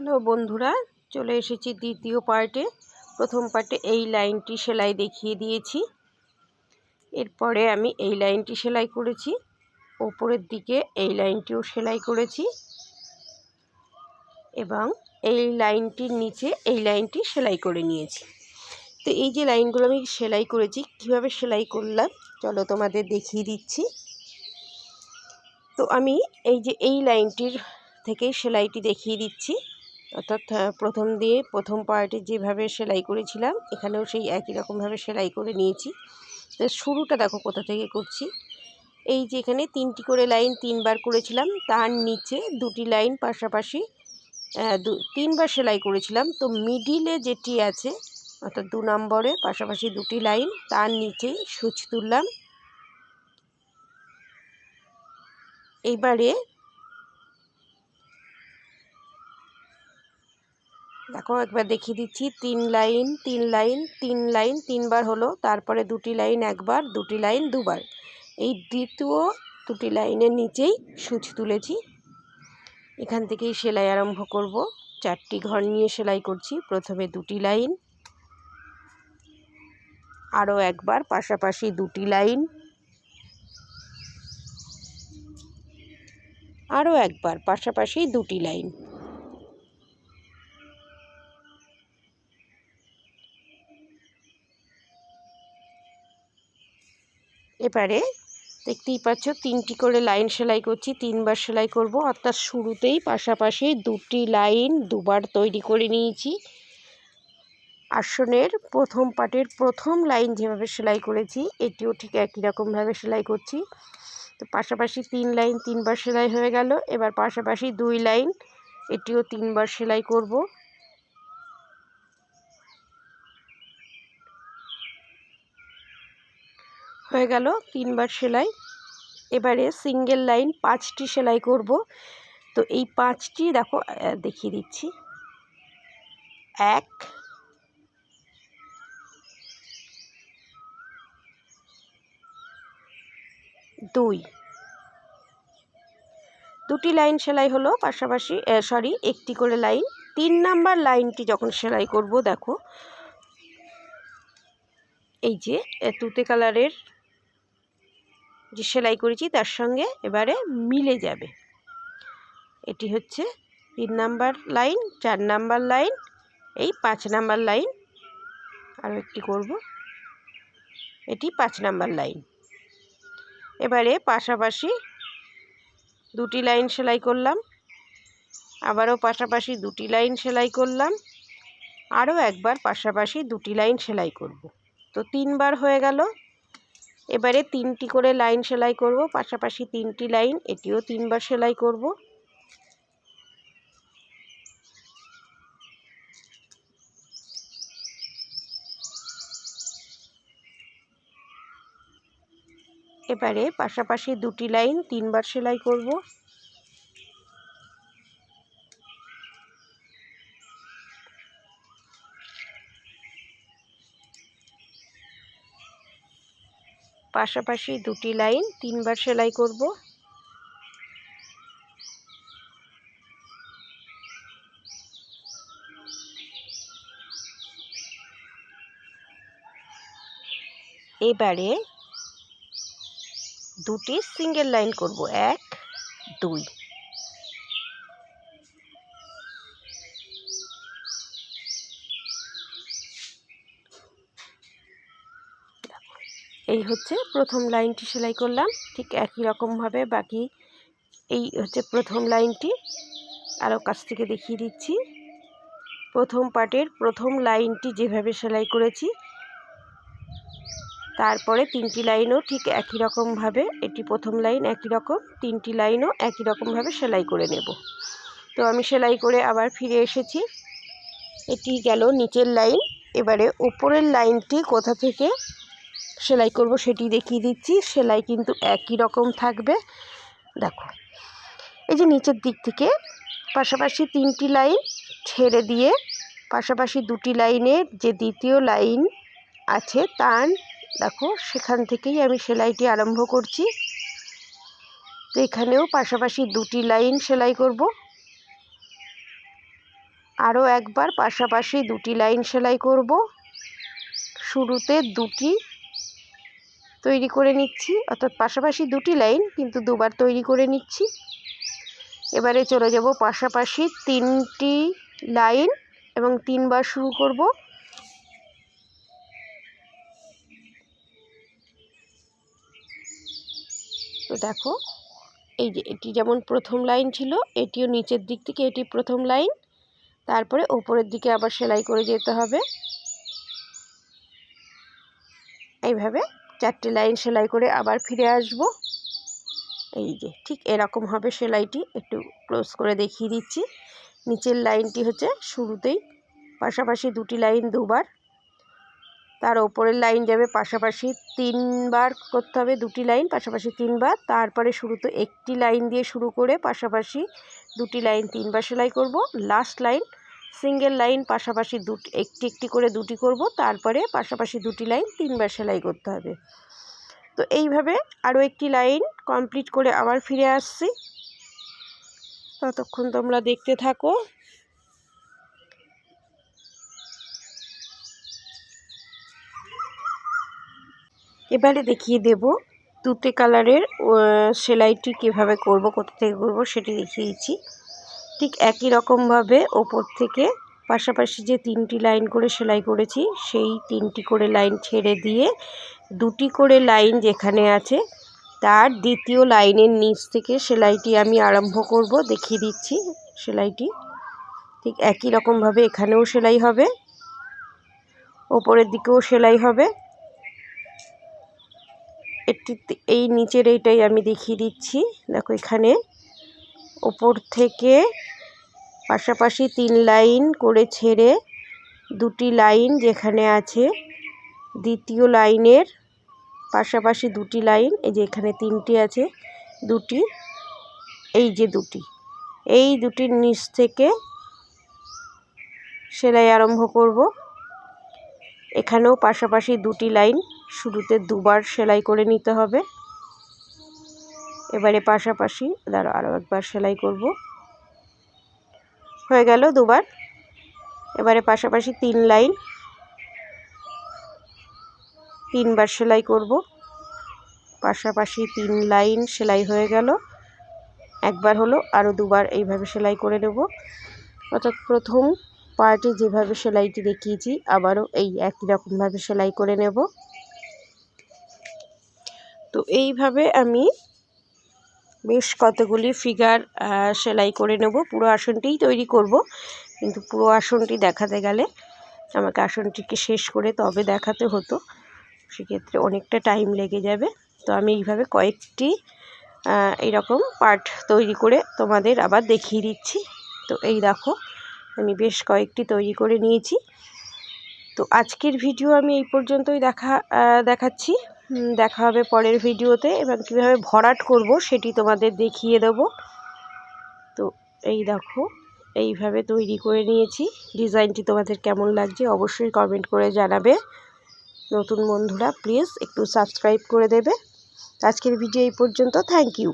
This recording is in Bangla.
হ্যালো বন্ধুরা, চলে এসেছি দ্বিতীয় পার্টে। প্রথম পার্টে এই লাইনটি সেলাই দেখিয়ে দিয়েছি। এরপরে আমি এই লাইনটি সেলাই করেছি, ওপরের দিকে এই লাইনটিও সেলাই করেছি এবং এই লাইনটির নিচে এই লাইনটি সেলাই করে নিয়েছি। তো এই যে লাইনগুলো আমি সেলাই করেছি, কীভাবে সেলাই করলাম, চলো তোমাদের দেখিয়ে দিচ্ছি। তো আমি এই যে এই লাইনটির থেকে সেলাইটি দেখিয়ে দিচ্ছি। অর্থাৎ প্রথম দিয়ে প্রথম পার্টে যেভাবে সেলাই করেছিলাম, এখানেও সেই একই রকমভাবে সেলাই করে নিয়েছি। তো শুরুটা দেখো কোথা থেকে করছি। এই যে এখানে তিনটি করে লাইন তিনবার করেছিলাম, তার নিচে দুটি লাইন পাশাপাশি দু, তিনবার সেলাই করেছিলাম। তো মিডিলে যেটি আছে, অর্থাৎ দু নম্বরে পাশাপাশি দুটি লাইন, তার নিচেই সুচ তুললাম। এইবারে দেখো একবার দেখিয়ে দিচ্ছি, তিন লাইন তিন লাইন তিন লাইন, তিনবার হলো, তারপরে দুটি লাইন একবার, দুটি লাইন দুবার। এই দ্বিতীয় দুটি লাইনের নিচেই সূচ তুলেছি। এখান থেকেই সেলাই আরম্ভ করব। চারটি ঘর নিয়ে সেলাই করছি, প্রথমে দুটি লাইন, আরও একবার, পাশাপাশি দুটি লাইন, আরও একবার, পাশাপাশি দুটি লাইন। এবারে দেখতেই পাচ্ছ, তিনটি করে লাইন সেলাই করছি, তিনবার সেলাই করব। অর্থাৎ শুরুতেই পাশাপাশি দুটি লাইন দুবার তৈরি করে নিয়েছি। আসনের প্রথম পাটের প্রথম লাইন যেভাবে সেলাই করেছি, এটিও ঠিক একই রকমভাবে সেলাই করছি। তো পাশাপাশি তিন লাইন তিনবার সেলাই হয়ে গেল। এবার পাশাপাশি দুই লাইন, এটিও তিনবার সেলাই করব। হয়ে গেল তিনবার সেলাই। এবারে সিঙ্গেল লাইন পাঁচটি সেলাই করব। তো এই পাঁচটি দেখো দেখিয়ে দিচ্ছি। এক, দুই। দুটি লাইন সেলাই হলো, পাশাপাশি সরি একটি করে লাইন তিন নাম্বার লাইনটি যখন সেলাই করব, দেখো। এই যে তুতে কালারের যে সেলাই করেছি তার সঙ্গে এবারে মিলে যাবে। এটি হচ্ছে তিন নাম্বার লাইন, চার নাম্বার লাইন, এই পাঁচ নাম্বার লাইন। আরও একটি করব। এটি পাঁচ নাম্বার লাইন। এবারে পাশাপাশি দুটি লাইন সেলাই করলাম। আবারও পাশাপাশি দুটি লাইন সেলাই করলাম। আরও একবার পাশাপাশি দুটি লাইন সেলাই করব। তো তিনবার হয়ে গেল। এবারে তিনটি করে লাইন সেলাই করব, পাশাপাশি তিনটি লাইন, এটিও তিনবার সেলাই করব। এবারে পাশাপাশি দুটি লাইন তিনবার সেলাই করব। পাশাপাশি দুটি লাইন তিনবার সেলাই করব। এবারে দুটি সিঙ্গেল লাইন করব এক দুই। এই হচ্ছে প্রথম লাইনটি সেলাই করলাম। ঠিক একই রকমভাবে বাকি এই হচ্ছে প্রথম লাইনটি আরও কাছ থেকে দেখিয়ে দিচ্ছি। প্রথম পার্টের প্রথম লাইনটি যেভাবে সেলাই করেছি, তারপরে তিনটি লাইনও ঠিক একই রকমভাবে, এটি প্রথম লাইন একই রকম, তিনটি লাইনও একই রকমভাবে সেলাই করে নেব। তো আমি সেলাই করে আবার ফিরে এসেছি। এটি গেল নিচের লাইন, এবারে উপরের লাইনটি কোথা থেকে সেলাই করব সেটি দেখিয়ে দিচ্ছি, সেলাই কিন্তু একই রকম থাকবে। দেখো, এই যে নিচের দিক থেকে পাশাপাশি তিনটি লাইন ছেড়ে দিয়ে পাশাপাশি দুটি লাইনের যে দ্বিতীয় লাইন আছে তার, দেখো, সেখান থেকেই আমি সেলাইটি আরম্ভ করছি। তো এখানেও পাশাপাশি দুটি লাইন সেলাই করব। আরও একবার পাশাপাশি দুটি লাইন সেলাই করব। শুরুতে দুটি তৈরি করে নিচ্ছি, অর্থাৎ পাশাপাশি দুটি লাইন কিন্তু দুবার তৈরি করে নিচ্ছি। এবারে চলে যাব পাশাপাশি তিনটি লাইন এবং তিনবার শুরু করব। তো দেখো, এই যে এটি যেমন প্রথম লাইন ছিল, এটিও নিচের দিক থেকে এটি প্রথম লাইন। তারপরে ওপরের দিকে আবার সেলাই করে যেতে হবে। এইভাবে চারটে লাইন সেলাই করে আবার ফিরে আসব। এই যে, ঠিক এরকম হবে সেলাইটি। একটু ক্লোজ করে দেখিয়ে দিচ্ছি। নিচের লাইনটি হচ্ছে শুরুতেই, পাশাপাশি দুটি লাইন দুবার। তার ওপরের লাইন যাবে পাশাপাশি তিনবার করতে হবে দুটি লাইন, পাশাপাশি তিনবার। তারপরে শুরুতে একটি লাইন দিয়ে শুরু করে পাশাপাশি দুটি লাইন তিনবার সেলাই করব। লাস্ট লাইন সিঙ্গেল লাইন, পাশাপাশি দুটি, একটি একটি করে দুটি করব, তারপরে পাশাপাশি দুটি লাইন তিনবার সেলাই করতে হবে। তো এইভাবে আরও একটি লাইন কমপ্লিট করে আবার ফিরে আসছি। ততক্ষণ তোমরা দেখতে থাকো। এবারে দেখিয়ে দেব তুতে কালারের সেলাইটি কীভাবে করব, কোথা থেকে করব সেটি দেখিয়ে দিচ্ছি ঠিক একই রকমভাবে ওপর থেকে পাশাপাশি যে তিনটি লাইন করে সেলাই করেছি, সেই তিনটি করে লাইন ছেড়ে দিয়ে দুটি করে লাইন যেখানে আছে, তার দ্বিতীয় লাইনের নিচ থেকে সেলাইটি আমি আরম্ভ করব, দেখিয়ে দিচ্ছি সেলাইটি। ঠিক একই রকমভাবে এখানেও সেলাই হবে, ওপরের দিকেও সেলাই হবে। একটি এই নিচের এইটাই আমি দেখিয়ে দিচ্ছি। দেখো এখানে ওপর থেকে পাশাপাশি তিন লাইন করে ছেড়ে দুটি লাইন যেখানে আছে দ্বিতীয় লাইনের পাশাপাশি দুটি লাইন, এই যে এখানে তিনটি আছে, দুটি, এই যে দুটি। এই দুটির নিচ থেকে সেলাই আরম্ভ করব। এখানেও পাশাপাশি দুটি লাইন শুরুতে দুবার সেলাই করে নিতে হবে। এবারে পাশাপাশি দাঁড়ো আরও একবার সেলাই করব। হয়ে গেল দুবার। এবারে পাশাপাশি তিন লাইন। তিনবার সেলাই করব। পাশাপাশি তিন লাইন সেলাই হয়ে গেল। একবার হলো আরও দুবার এইভাবে সেলাই করে নেব। অর্থাৎ প্রথম পার্টে যেভাবে সেলাইটি দেখিয়েছি, আবারও এই একই রকমভাবে সেলাই করে নেব। তো এইভাবে আমি বেশ কতগুলি ফিগার সেলাই করে নেব। পুরো আসনটিই তৈরি করব। কিন্তু পুরো আসনটি দেখাতে গেলে আমাকে আসনটিকে শেষ করে তবে দেখাতে হতো। সেক্ষেত্রে অনেকটা টাইম লেগে যাবে। তো আমি এইভাবে কয়েকটি এইরকম পার্ট তৈরি করে তোমাদের আবার দেখিয়ে দিচ্ছি। তো এই দেখো, আমি বেশ কয়েকটি তৈরি করে নিয়েছি। তো আজকের ভিডিও আমি এই পর্যন্তই দেখা দেখাচ্ছি। দেখা হবে পরের ভিডিওতে। এবং কীভাবে ভরাট করব সেটি তোমাদের দেখিয়ে দেব। তো এই দেখো, এইভাবে তৈরি করে নিয়েছি। ডিজাইনটি তোমাদের কেমন লাগছে অবশ্যই কমেন্ট করে জানাবে। নতুন বন্ধুরা প্লিজ একটু সাবস্ক্রাইব করে দেবে। আজকের ভিডিও এই পর্যন্ত। Thank you